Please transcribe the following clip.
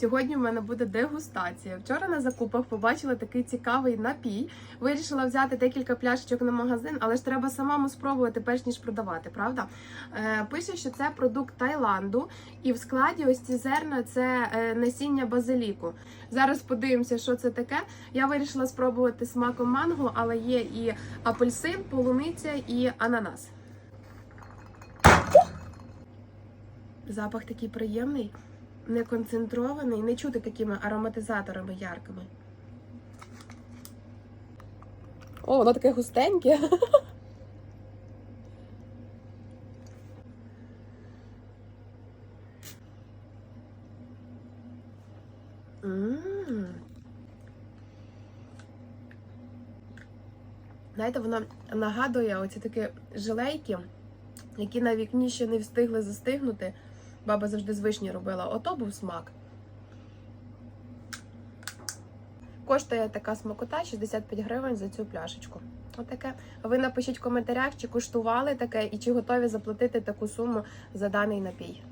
Сьогодні в мене буде дегустація. Вчора на закупах побачила такий цікавий напій. Вирішила взяти декілька пляшечок на магазин, але ж треба самому спробувати, перш ніж продавати, правда? Е, пише, що це продукт Таїланду, і в складі ось ці зерна це е, насіння базиліку. Зараз подивимося, що це таке. Я вирішила спробувати смаком манго, але є і апельсин, полуниця і ананас. Запах такий приємний, не концентрований, не чути такими ароматизаторами яркими. О, воно таке густеньке. Знаєте, воно нагадує оці такі жилейки, які на вікні ще не встигли застигнути. Баба завжди з вишні робила. Ото був смак. Коштує така смакота 65 гривень за цю пляшечку. Отаке. Ви напишіть в коментарях, чи куштували таке і чи готові заплатити таку суму за даний напій.